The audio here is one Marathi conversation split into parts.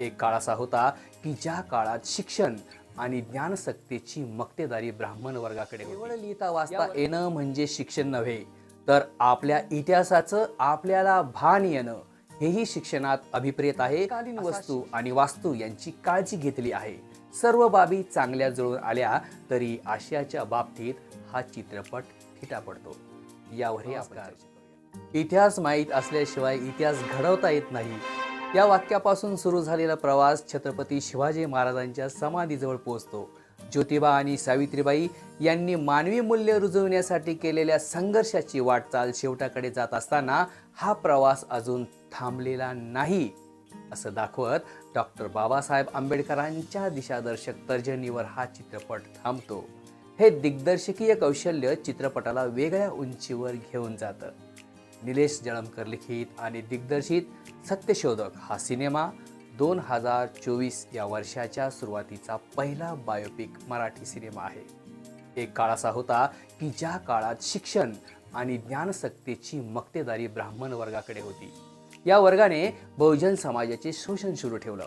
एक काळ असा होता की ज्या काळात शिक्षण आणि ज्ञानसक्तीची मक्तेदारी ब्राह्मण वर्गाकडे होती. केवळ लिहिता वाचता येणं म्हणजे शिक्षण नव्हे तर आपल्या इतिहासाचं आपल्याला भान येणं हेही शिक्षणात अभिप्रेत आहे. कालीन वस्तू. आणि वास्तू यांची काळजी घेतली आहे. सर्व बाबी चांगल्या जुळून आल्या तरी आशियाच्या बाबतीत हा चित्रपट थिटा पडतो. यावरही आपण. इतिहास माहीत असल्याशिवाय इतिहास घडवता येत नाही. या वाक्यापासून सुरू झालेला प्रवास छत्रपती शिवाजी महाराजांच्या समाधीजवळ पोहोचतो. ज्योतिबा आणि सावित्रीबाई यांनी मानवी मूल्य रुजवण्यासाठी केलेल्या संघर्षाची वाटचाल शेवटाकडे जात असताना हा प्रवास अजून थांबलेला नाही असं दाखवत डॉक्टर बाबासाहेब आंबेडकरांच्या दिशादर्शक तर्जनीवर हा चित्रपट थांबतो. हे दिग्दर्शकीय कौशल्य चित्रपटाला वेगळ्या उंचीवर घेऊन जातं. निलेश जळमकर लिखित आणि दिग्दर्शित सत्यशोधक हा सिनेमा दोन हजार चोवीस या वर्षाच्या सुरुवातीचा पहिला बायोपिक मराठी सिनेमा आहे. एक काळ असा होता की ज्या काळात शिक्षण आणि ज्ञानसक्तीची मक्तेदारी ब्राह्मण वर्गाकडे होती. या वर्गाने बहुजन समाजाचे शोषण सुरू ठेवलं.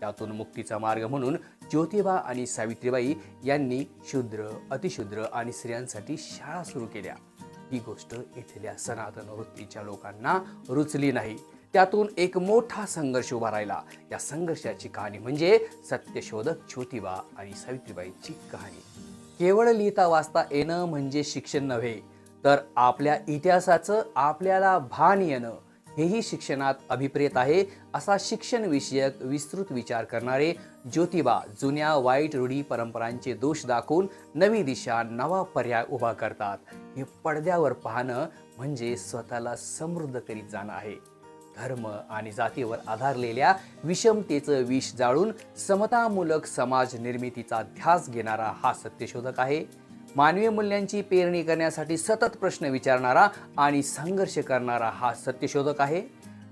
त्यातून मुक्तीचा मार्ग म्हणून ज्योतिबा आणि सावित्रीबाई यांनी शूद्र अतिशूद्र आणि स्त्रियांसाठी शाळा सुरू केल्या. ही गोष्ट इथल्या सनातन वृत्तीच्या लोकांना रुचली नाही. त्यातून एक मोठा संघर्ष उभा राहिला. या संघर्षाची कहाणी म्हणजे सत्यशोधक ज्योतिबा आणि सावित्रीबाईंची कहाणी. केवळ लिहिता वाचता येणं म्हणजे शिक्षण नव्हे तर आपल्या इतिहासाचं आपल्याला भान येणं हेही शिक्षणात अभिप्रेत आहे असा शिक्षण विषयक विस्तृत विचार करणारे ज्योतिबा जुन्या वाईट रूढी परंपरांचे दोष दाखवून नवी दिशा नवा पर्याय उभा करतात. हे पडद्यावर पाहणं म्हणजे स्वतःला समृद्ध करीत जाणं आहे. धर्म आणि जातीवर आधारलेल्या विषमतेचं विष जाळून समतामूलक समाज निर्मितीचा ध्यास घेणारा हा सत्यशोधक आहे. मानवीय मूल्यांची पेरणी करण्यासाठी सतत प्रश्न विचारणारा आणि संघर्ष करणारा हा सत्यशोधक आहे.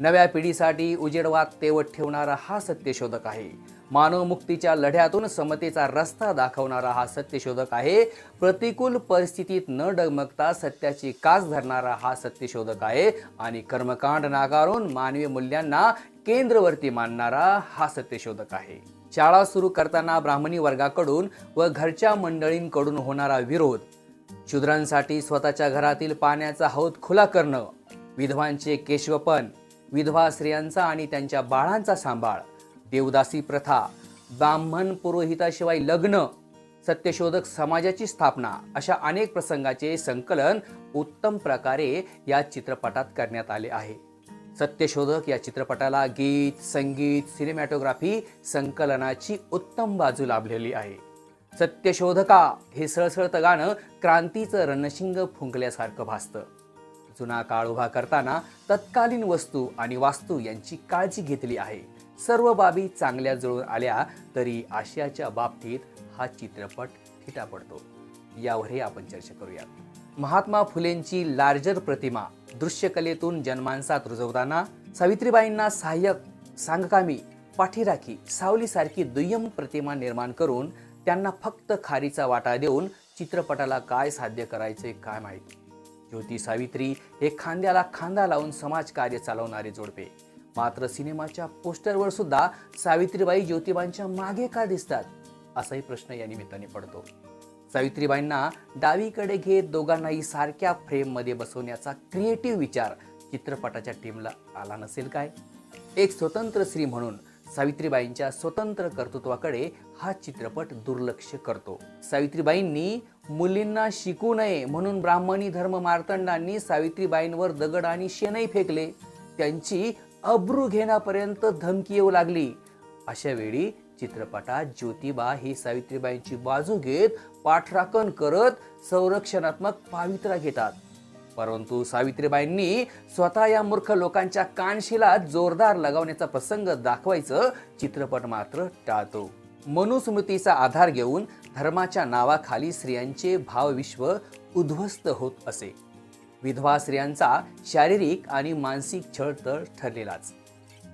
नव्या पिढीसाठी उजेडवाद तेवत ठेवणारा हा सत्यशोधक आहे. मानवमुक्तीच्या लढ्यातून समतेचा रस्ता दाखवणारा हा सत्यशोधक आहे. प्रतिकूल परिस्थितीत न डगमगता सत्याची कास धरणारा हा सत्यशोधक आहे. आणि कर्मकांड नाकारून मानवी मूल्यांना केंद्रवर्ती मानणारा हा सत्यशोधक आहे. शाळा सुरू करताना ब्राह्मणी वर्गाकडून व घरच्या मंडळींकडून होणारा विरोध. शूद्रांसाठी स्वतःच्या घरातील पाण्याचा हौद खुला करणं विधवांचे केशवपन विधवा स्त्रियांचा आणि त्यांच्या बाळांचा सांभाळ देवदासी प्रथा ब्राह्मण पुरोहिताशिवाय लग्न सत्यशोधक समाजाची स्थापना अशा अनेक प्रसंगाचे संकलन उत्तम प्रकारे या चित्रपटात करण्यात आले आहे. सत्यशोधक या चित्रपटाला गीत संगीत सिनेमॅटोग्राफी संकलनाची उत्तम बाजू लाभलेली आहे. सत्यशोधका हे सळसळतं गाणं क्रांतीचं रणशिंग फुंकल्यासारखं भासतं. जुना काळ उभा करताना तत्कालीन वस्तू आणि वास्तू यांची काळजी घेतली आहे. सर्व बाबी चांगल्या जुळून आल्या तरी आशियाच्या बाबतीत हा चित्रपट थिटा पडतो. यावरही आपण चर्चा करूया महात्मा फुलेंची लार्जर प्रतिमा दृश्यकलेतून जनमानसात रुजवताना सावित्रीबाईंना सहाय्यक सांगकामी पाठीराखी सावलीसारखी दुय्यम प्रतिमा निर्माण करून त्यांना फक्त खारीचा वाटा देऊन चित्रपटाला काय साध्य करायचे काय माहिती? ज्योती सावित्री हे खांद्याला खांदा लावून समाजकार्य चालवणारे जोडपे. मात्र सिनेमाच्या पोस्टरवर सुद्धा सावित्रीबाई ज्योतिबांच्या मागे का दिसतात? असाही प्रश्न या निमित्ताने पडतो. सावित्रीबाईंना डावीकडे घेत दोघांनाही सारख्या फ्रेममध्ये बसवण्याचा क्रिएटिव्ह विचार चित्रपटाच्या टीमला आला नसेल काय? एक स्वतंत्र स्त्री म्हणून सावित्रीबाईंच्या स्वतंत्र कर्तृत्वाकडे हा चित्रपट दुर्लक्ष करतो. सावित्रीबाईंनी मुलींना शिकू नये म्हणून ब्राह्मणी धर्म मार्तंडांनी सावित्रीबाईंवर दगड आणि शेणही फेकले. त्यांची अब्रू घेण्यापर्यंत धमकी येऊ लागली. अशा वेळी चित्रपटात ज्योतिबा ही सावित्रीबाईंची बाजू घेत पाठराखण करत संरक्षणात्मक पावित्रा घेतात. परंतु सावित्रीबाईंनी स्वतः या मूर्ख लोकांच्या कानशिला जोरदार लगावण्याचा प्रसंग दाखवायचं चित्रपट मात्र टाळतो. मनुस्मृतीचा आधार घेऊन धर्माच्या नावाखाली स्त्रियांचे भावविश्व उद्ध्वस्त होत असे. विधवा स्त्रियांचा शारीरिक आणि मानसिक छळ तर ठरलेलाच.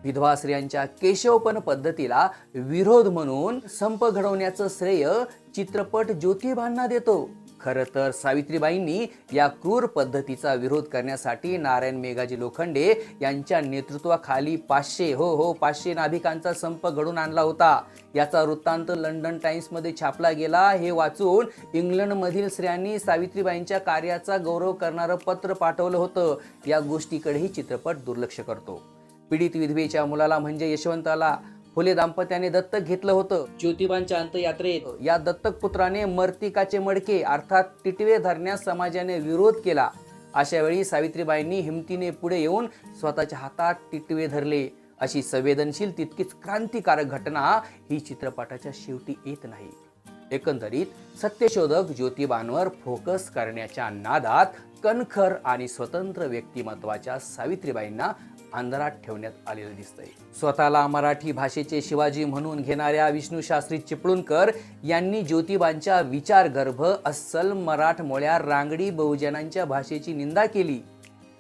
विधवा स्त्रियांच्या केशवपन पद्धतीला विरोध म्हणून संप घडवण्याचं श्रेय चित्रपट ज्योतिबांना देतो. खरं तर सावित्रीबाईंनी या क्रूर पद्धतीचा विरोध करण्यासाठी नारायण मेघाजी लोखंडे यांच्या नेतृत्वाखाली पाचशे हो हो पाचशे नाभिकांचा संप घडून आणला होता. याचा वृत्तांत लंडन टाइम्समध्ये छापला गेला. हे वाचून इंग्लंडमधील स्त्रियांनी सावित्रीबाईंच्या कार्याचा गौरव करणारं पत्र पाठवलं होतं. या गोष्टीकडेही चित्रपट दुर्लक्ष करतो. पीडित विधवेच्या मुलाला म्हणजे यशवंताला फुले दाम्पत्याने दत्तक घेतलं होतं. ज्योतिबांच्या अंतयात्रेत या दत्तक पुत्राने मर्तिकाचे मडके अर्थात टिटवे धरण्यास समाजाने विरोध केला. अशा वेळी सावित्रीबाईंनी हिमतीने पुढे येऊन स्वतःच्या हातात टिटवे धरले. अशी संवेदनशील तितकीच क्रांतिकारक घटना ही चित्रपटाच्या शेवटी येत नाही. एकंदरीत सत्यशोधक ज्योतिबांवर फोकस करण्याच्या नादात कणखर आणि स्वतंत्र व्यक्तिमत्वाच्या सावित्रीबाईंना अंधारात ठेवण्यात आलेलं दिसतंय. स्वतःला मराठी भाषेचे शिवाजी म्हणून घेणाऱ्या विष्णू शास्त्री चिपळूणकर यांनी ज्योतिबांच्या विचारगर्भ अस्सल मराठमोळ्या रांगडी बहुजनांच्या भाषेची निंदा केली.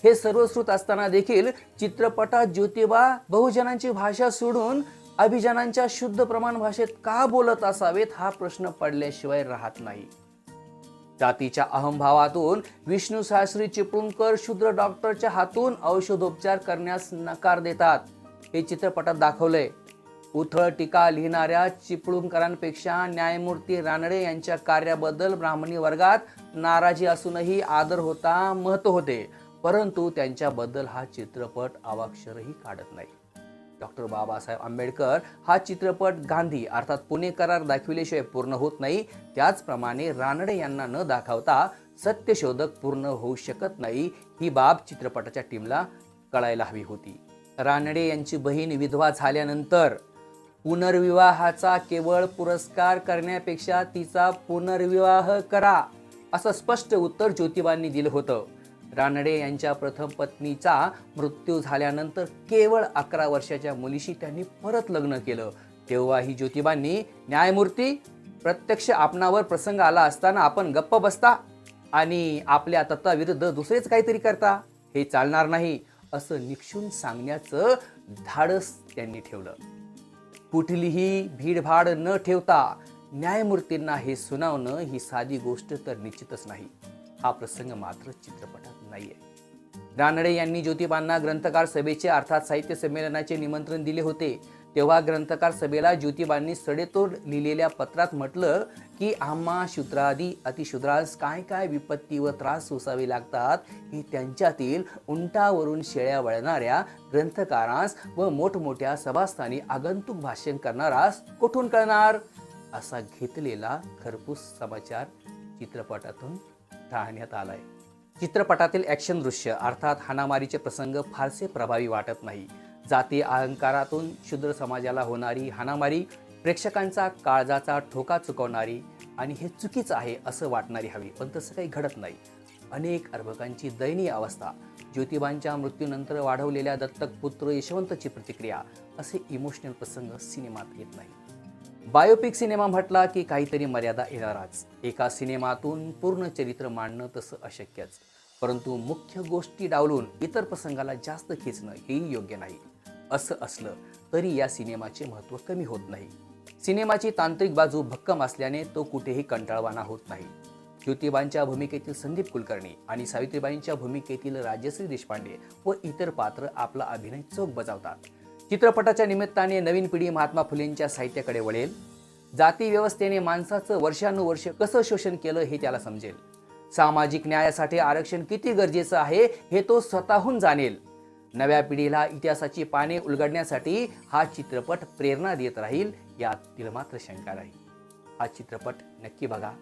हे सर्वश्रुत असताना देखील चित्रपटात ज्योतिबा बहुजनांची भाषा सोडून अभिजनांच्या शुद्ध प्रमाण भाषेत का बोलत असावेत हा प्रश्न पडल्याशिवाय राहत नाही. जातीच्या अहंभावातून विष्णू शास्त्री चिपळूणकर शूद्र डॉक्टरच्या हातून औषधोपचार करण्यास नकार देतात. हे चित्रपटात दाखवले उथळ टीका लिहिणाऱ्या चिपळूणकरांपेक्षा न्यायमूर्ती रानडे यांच्या कार्याबद्दल ब्राह्मणी वर्गात नाराजी असूनही आदर होता महत्त्व होते. परंतु त्यांच्याबद्दल हा चित्रपट अवाक्षरही काढत नाही. डॉक्टर बाबासाहेब आंबेडकर हा चित्रपट गांधी अर्थात पुणे करार दाखविल्याशिवाय पूर्ण होत नाही. त्याचप्रमाणे रानडे यांना न दाखवता सत्यशोधक पूर्ण होऊ शकत नाही ही बाब चित्रपटाच्या टीमला कळायला हवी होती. रानडे यांची बहीण विधवा झाल्यानंतर पुनर्विवाहाचा केवळ पुरस्कार करण्यापेक्षा तिचा पुनर्विवाह करा असं स्पष्ट उत्तर ज्योतिबांनी दिलं होतं. रानडे यांच्या प्रथम पत्नीचा मृत्यू झाल्यानंतर केवळ अकरा वर्षाच्या मुलीशी त्यांनी परत लग्न केलं. तेव्हाही ज्योतिबांनी न्यायमूर्ती प्रत्यक्ष आपणावर प्रसंग आला असताना आपण गप्प बसता आणि आपल्या तत्वाविरुद्ध दुसरेच काहीतरी करता. हे चालणार नाही असं निक्षून सांगण्याचं धाडस त्यांनी ठेवलं. कुठलीही भीडभाड न ठेवता न्यायमूर्तींना हे सुनावणं ही साधी गोष्ट तर निश्चितच नाही. हा प्रसंग मात्र चित्रपटात नाहीये. रानडे यांनी ज्योतिबांना ग्रंथकार सभेचे अर्थात साहित्य संमेलनाचे निमंत्रण दिले होते. तेव्हा ग्रंथकार सभेला ज्योतिबांनी सडेतोड लिहिलेल्या पत्रात म्हटलं की आम्हा शूद्रादी अतिशूद्रास काय काय विपत्ती व त्रास सोसावे लागतात ही त्यांच्यातील उंटावरून शेळ्या वळणाऱ्या ग्रंथकारास व मोठमोठ्या सभास्थानी आगंतुक भाषण करणारास कुठून कळणार? असा घेतलेला खरपूस समाचार चित्रपटातून टाळण्यात आलाय. चित्रपटातील ॲक्शन दृश्य अर्थात हाणामारीचे प्रसंग फारसे प्रभावी वाटत नाही. जाती अहंकारातून शूद्र समाजाला होणारी हाणामारी प्रेक्षकांचा काळजाचा ठोका चुकवणारी आणि हे चुकीचं आहे असं वाटणारी हवी पण तसं काही घडत नाही. अनेक अर्भकांची दयनीय अवस्था ज्योतिबांच्या मृत्यूनंतर वाढवलेल्या दत्तक पुत्र यशवंतची प्रतिक्रिया असे इमोशनल प्रसंग सिनेमात येत नाही बायोपिक सिनेमा म्हटला की काहीतरी मर्यादा येणारच. एका सिनेमातून पूर्ण चरित्र मांडणं तसं अशक्यच. परंतु मुख्य गोष्टी डावलून इतर प्रसंगाला जास्त खेचणं हेही योग्य नाही. असं असलं तरी या सिनेमाचे महत्त्व कमी होत नाही. सिनेमाची तांत्रिक बाजू भक्कम असल्याने तो कुठेही कंटाळवाना होत नाही. ज्योतिबांच्या भूमिकेतील संदीप कुलकर्णी आणि सावित्रीबाईंच्या भूमिकेतील राजश्री देशपांडे व इतर पात्र आपला अभिनय चोख बजावतात. चित्रपटाच्या निमित्ताने नवीन पिढी महात्मा फुलेंच्या साहित्याकडे वळेल. जाती व्यवस्थेने माणसाचं वर्षानुवर्ष कसं शोषण केलं हे त्याला समजेल. सामाजिक न्यायासाठी आरक्षण किती गरजेचं आहे हे तो स्वतःहून जाणेल. नव्या पिढीला इतिहासाची पाने उलगडण्यासाठी हा चित्रपट प्रेरणा देत राहील यात मात्र शंका नाही. हा चित्रपट नक्की बघा.